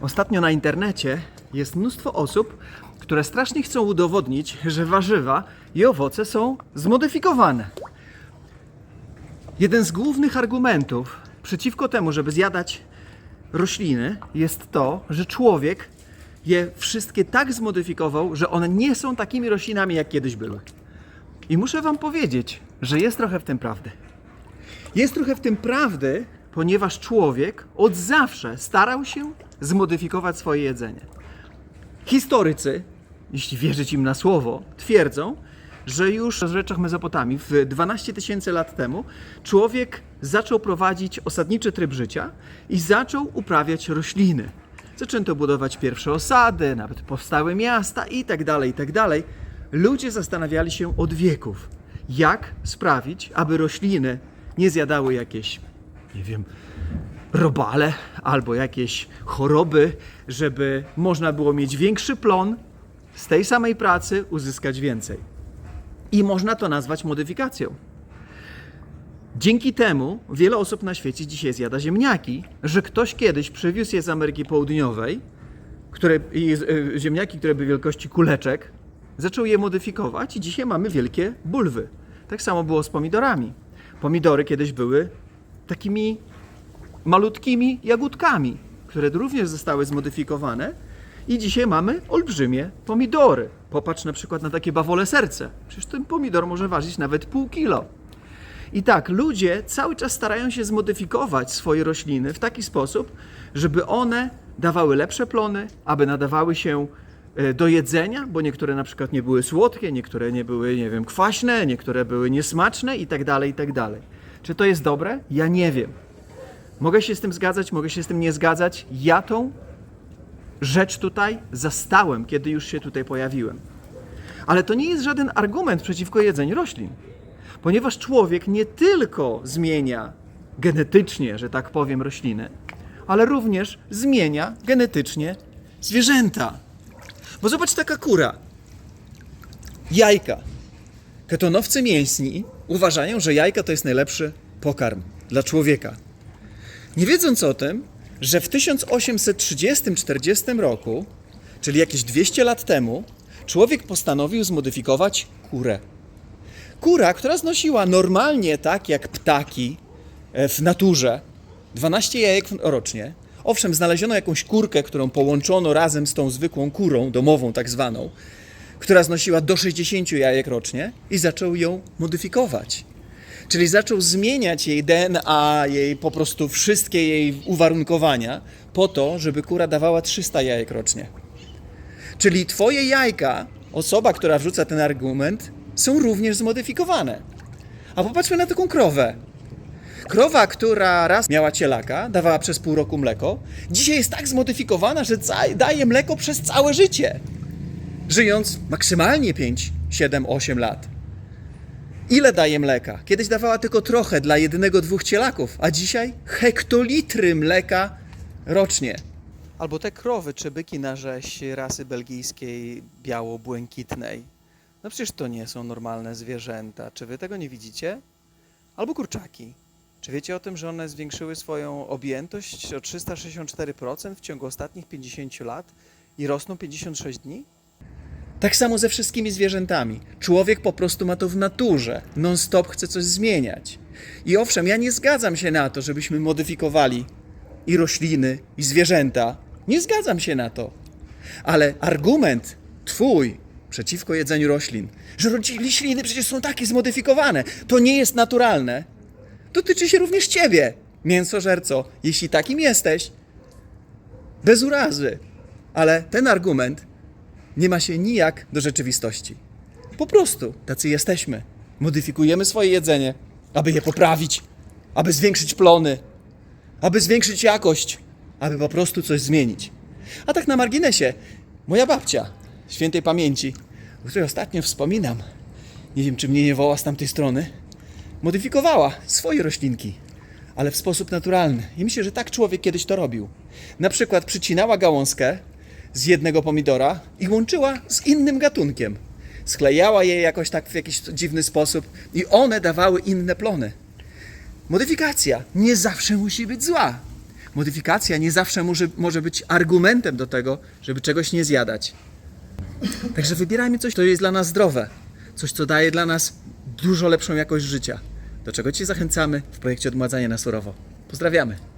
Ostatnio na internecie jest mnóstwo osób, które strasznie chcą udowodnić, że warzywa i owoce są zmodyfikowane. Jeden z głównych argumentów przeciwko temu, żeby zjadać rośliny, jest to, że człowiek je wszystkie tak zmodyfikował, że one nie są takimi roślinami, jak kiedyś były. I muszę Wam powiedzieć, że jest trochę w tym prawdy. Jest trochę w tym prawdy, ponieważ człowiek od zawsze starał się zmodyfikować swoje jedzenie. Historycy, jeśli wierzyć im na słowo, twierdzą, że już w rzeczach Mezopotamii, w 12 tysięcy lat temu, człowiek zaczął prowadzić osadniczy tryb życia i zaczął uprawiać rośliny. Zaczęto budować pierwsze osady, nawet powstały miasta i tak dalej, i tak. Ludzie zastanawiali się od wieków, jak sprawić, aby rośliny nie zjadały jakieś, nie wiem, robale albo jakieś choroby, żeby można było mieć większy plon z tej samej pracy, uzyskać więcej. I można to nazwać modyfikacją. Dzięki temu wiele osób na świecie dzisiaj zjada ziemniaki, że ktoś kiedyś przywiózł je z Ameryki Południowej, które, e, ziemniaki, które były wielkości kuleczek, zaczął je modyfikować i dzisiaj mamy wielkie bulwy. Tak samo było z pomidorami. Pomidory kiedyś były takimi malutkimi jagódkami, które również zostały zmodyfikowane i dzisiaj mamy olbrzymie pomidory. Popatrz na przykład na takie bawole serce. Przecież ten pomidor może ważyć nawet pół kilo. I tak, ludzie cały czas starają się zmodyfikować swoje rośliny w taki sposób, żeby one dawały lepsze plony, aby nadawały się e, do jedzenia, bo niektóre na przykład nie były słodkie, niektóre nie były, nie wiem, kwaśne, niektóre były niesmaczne i tak dalej, i tak dalej. Czy to jest dobre? Ja nie wiem. Mogę się z tym zgadzać, mogę się z tym nie zgadzać. Ja tą rzecz tutaj zastałem, kiedy już się tutaj pojawiłem. Ale to nie jest żaden argument przeciwko jedzeniu roślin, ponieważ człowiek nie tylko zmienia genetycznie, że tak powiem, rośliny, ale również zmienia genetycznie zwierzęta. Bo zobacz taka kura. Jajka. Ketonowcy mięsni uważają, że jajka to jest najlepszy pokarm dla człowieka. Nie wiedząc o tym, że w 1830-40 roku, czyli jakieś 200 lat temu, człowiek postanowił zmodyfikować kurę. Kura, która znosiła normalnie tak jak ptaki e, w naturze, 12 jajek rocznie. Owszem, znaleziono jakąś kurkę, którą połączono razem z tą zwykłą kurą, domową tak zwaną, która znosiła do 60 jajek rocznie i zaczął ją modyfikować. Czyli zaczął zmieniać jej DNA, jej po prostu wszystkie jej uwarunkowania po to, żeby kura dawała 300 jajek rocznie. Czyli twoje jajka, osoba, która wrzuca ten argument, są również zmodyfikowane. A popatrzmy na taką krowę. Krowa, która raz miała cielaka, dawała przez pół roku mleko, dzisiaj jest tak zmodyfikowana, że daje mleko przez całe życie. Żyjąc maksymalnie 5, 7, 8 lat. Ile daje mleka? Kiedyś dawała tylko trochę dla jednego, dwóch cielaków, a dzisiaj hektolitry mleka rocznie. Albo te krowy czy byki na rzeź rasy belgijskiej biało-błękitnej. No przecież to nie są normalne zwierzęta. Czy wy tego nie widzicie? Albo kurczaki. Czy wiecie o tym, że one zwiększyły swoją objętość o 364% w ciągu ostatnich 50 lat i rosną 56 dni? Tak samo ze wszystkimi zwierzętami. Człowiek po prostu ma to w naturze. Non-stop chce coś zmieniać. I owszem, ja nie zgadzam się na to, żebyśmy modyfikowali i rośliny, i zwierzęta. Nie zgadzam się na to. Ale argument twój przeciwko jedzeniu roślin, że rośliny przecież są takie zmodyfikowane, to nie jest naturalne, dotyczy się również ciebie, mięsożerco. Jeśli takim jesteś, bez urazy. Ale ten argument nie ma się nijak do rzeczywistości. Po prostu tacy jesteśmy. Modyfikujemy swoje jedzenie, aby je poprawić, aby zwiększyć plony, aby zwiększyć jakość, aby po prostu coś zmienić. A tak na marginesie, moja babcia, świętej pamięci, o której ostatnio wspominam, nie wiem czy mnie nie woła z tamtej strony, modyfikowała swoje roślinki, ale w sposób naturalny. I myślę, że tak człowiek kiedyś to robił. Na przykład przycinała gałązkę z jednego pomidora i łączyła z innym gatunkiem. Sklejała je jakoś tak w jakiś dziwny sposób i one dawały inne plony. Modyfikacja nie zawsze musi być zła. modyfikacja nie zawsze może, może być argumentem do tego, żeby czegoś nie zjadać. Także wybierajmy coś, co jest dla nas zdrowe, coś, co daje dla nas dużo lepszą jakość życia. Do czego Cię zachęcamy w projekcie Odmładzanie na surowo. Pozdrawiamy.